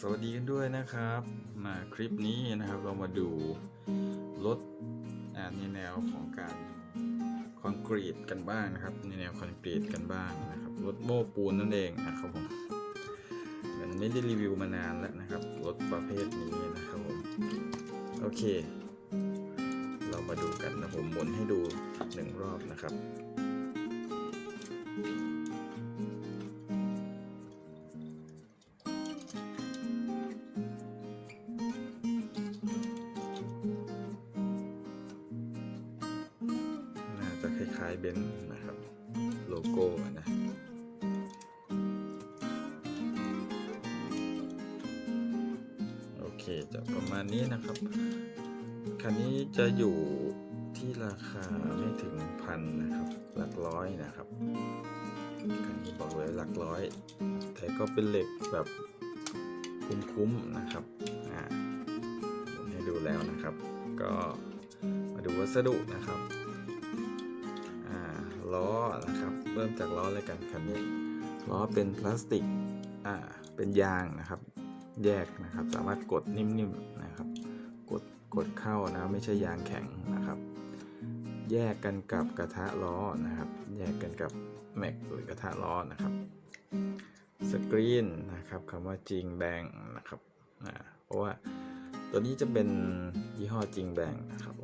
สวัสดีกันด้วยนะครับ มาคลิปนี้นะครับเรามาดูรถในแนวของการคอนกรีตกันบ้างนะครับ ในแนวคอนกรีตกันบ้างนะครับรถโม้ปูนนั่นเองนะครับผมมันไม่ได้รีวิวมานานแล้วนะครับรถประเภทนี้นะครับผมโอเค เรามาดูกันนะผมหมุนให้ดูหนึ่งรอบนะครับ เบนซ์นะครับโลโก้นะโอเคจะประมาณนี้นะครับ คันนี้จะอยู่ที่ราคาไม่ถึงพันนะครับ หลักร้อยนะครับ คันนี้บอกเลยหลักร้อย แต่ก็เป็นเหล็กแบบคุ้มๆนะครับอ่าให้ดูแล้วนะครับ ก็มาดูวัสดุนะครับ ล้อนะครับ เริ่มจากล้อเลยกันคันนี้ล้อเป็นพลาสติกอ่าเป็นยางนะครับ แยกนะครับ สามารถกดนิ่มๆนะครับ กดกดเข้านะ ไม่ใช่ยางแข็งนะครับ แยกกันกับกระทะล้อนะครับ แยกกันกับแม็กหรือกระทะล้อนะครับสกรีนนะครับคำว่าจริงแบงนะครับอ่าเพราะว่าตัวนี้จะเป็นยี่ห้อจริงแบงนะครับ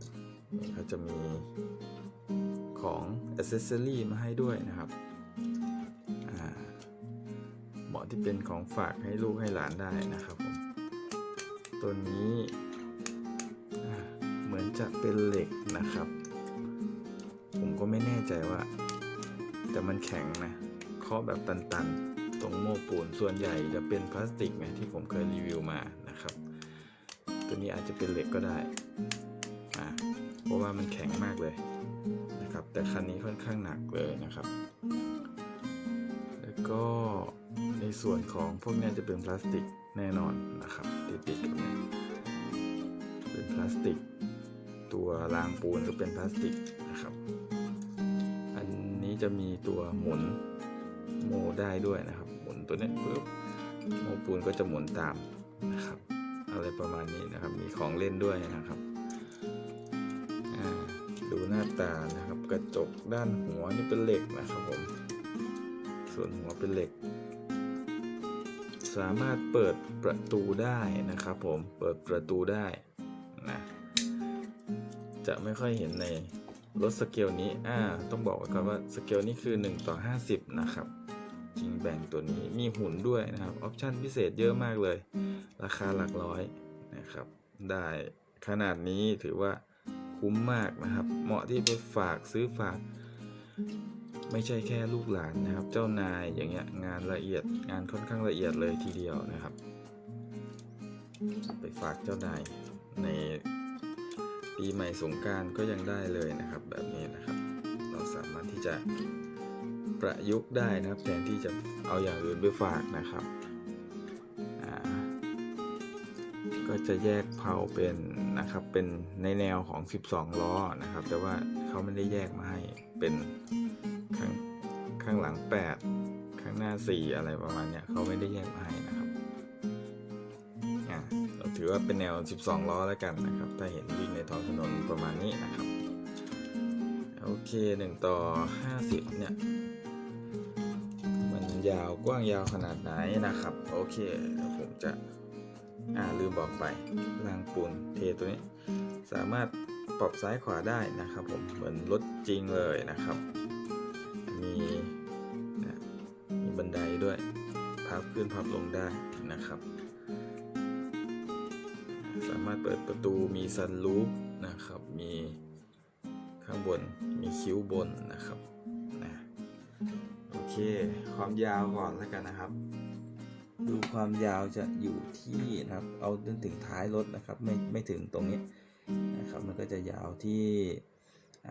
เขาจะมี ของอ c เซสซอรีมาให้ด้วยนะครับเหมาะที่เป็นของฝากให้ลูกให้หลานได้นะครับผมตัวนี้เหมือนจะเป็นเหล็กนะครับ ผมก็ไม่แน่ใจว่า แต่มันแข็งนะเคาะแบบตันๆ ตรงโม้ปูนส่วนใหญ่จะเป็นพลาสติกไงที่ผมเคยรีวิวมานะครับ ตัวนี้อาจจะเป็นเหล็กก็ได้เพราะว่ามันแข็งมากเลย นะครับ แต่คันนี้ค่อนข้างหนักเลยนะครับ แล้วก็ในส่วนของพวกนี้จะเป็นพลาสติกแน่นอนนะครับ ติดติดกันเป็นพลาสติก ตัวรางปูนก็เป็นพลาสติกนะครับ อันนี้จะมีตัวหมุนโมได้ด้วยนะครับ หมุนตัวนี้ปุ๊บโมปูนก็จะหมุนตามนะครับ อะไรประมาณนี้นะครับ มีของเล่นด้วยนะครับ หน้าตานะครับ กระจกด้านหัวนี่เป็นเหล็กนะครับผม ส่วนหัวเป็นเหล็ก สามารถเปิดประตูได้นะครับผม เปิดประตูได้นะ จะไม่ค่อยเห็นในรถสเกลนี้ อ่า ต้องบอกไว้ก่อนว่าสเกลนี้คือ 1 ต่อ 50 นะครับ จริงแบ่งตัวนี้มีหุ่นด้วยนะครับ ออปชั่นพิเศษเยอะมากเลย ราคาหลักร้อยนะครับ ได้ขนาดนี้ถือว่า คุ้มมากนะครับ เหมาะที่ไปฝากซื้อฝาก ไม่ใช่แค่ลูกหลานนะครับ เจ้านายอย่างเงี้ยงานละเอียดงานค่อนข้างละเอียดเลยทีเดียวนะครับ ไปฝากเจ้านายในปีใหม่สงการก็ยังได้เลยนะครับ แบบนี้นะครับ เราสามารถที่จะประยุกต์ได้นะครับแทนที่จะเอาอย่างอื่นไปฝากนะครับ ก็จะแยกเผาเป็นนะครับเป็นในแนวของ 12 ล้อนะครับ แต่ว่าเขาไม่ได้แยกมาให้เป็นข้างข้างหลัง 8 ข้างหน้า 4 อะไรประมาณเนี้ยเขาไม่ได้แยกมาให้นะครับอะเราถือว่าเป็นแนว 12 ล้อแล้วกันนะครับ ถ้าเห็นวิ่งในท้องถนนประมาณนี้นะครับโอเค1ต่อ 50 เนี่ยมันยาวกว้างยาวขนาดไหนนะครับ โอเคผมจะ อ่าลืมบอกไปรางปูนเทตัวนี้ สามารถปรับซ้ายขวาได้นะครับผมเหมือนรถจริงเลยนะครับ มีนะมีบันไดด้วยพับขึ้นพับลงได้นะครับ สามารถเปิดประตูมีซันลูปนะครับ มีข้างบนมีคิ้วบนนะครับนะโอเค ความยาวก่อนแล้วกันนะครับ ดูความยาวจะอยู่ที่นะครับ เอาจนถึงท้ายรถนะครับ ไม่ไม่ถึงตรงนี้นะครับ มันก็จะยาวที่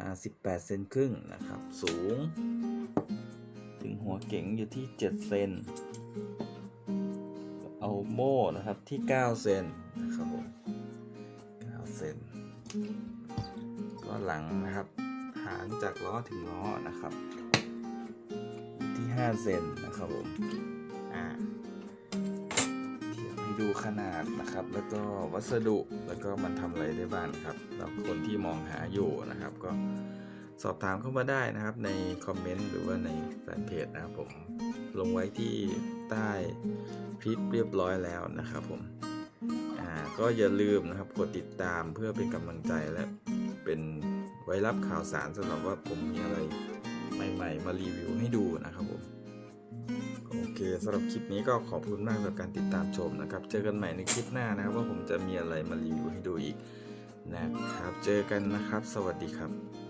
18เซนครึ่งนะครับ สูง ถึงหัวเก๋งอยู่ที่ 7 เซน เอาโม่นะครับที่ 9 เซนนะครับผม9เซนก็หลังนะครับ หางจากล้อถึงล้อนะครับ ที่ 5 เซนนะครับผม ดูขนาดนะครับ แล้วก็วัสดุแล้วก็มันทำอะไรได้บ้างครับแล้วคนที่มองหาอยู่นะครับ ก็สอบถามเข้ามาได้นะครับ ในคอมเมนต์หรือว่าในแฟนเพจนะครับผมลงไว้ที่ใต้คลิปเรียบร้อยแล้วนะครับผมอ่าก็อย่าลืมนะครับกดติดตามเพื่อเป็นกำลังใจและเป็นไว้รับข่าวสารสำหรับว่าผมมีอะไรใหม่ ๆ มารีวิวให้ดูนะครับผม สำหรับคลิปนี้ก็ขอบคุณมากสำหรับการติดตามชมนะครับ เจอกันใหม่ในคลิปหน้านะครับว่าผมจะมีอะไรมารีวิวให้ดูอีกนะครับ เจอกันนะครับ สวัสดีครับ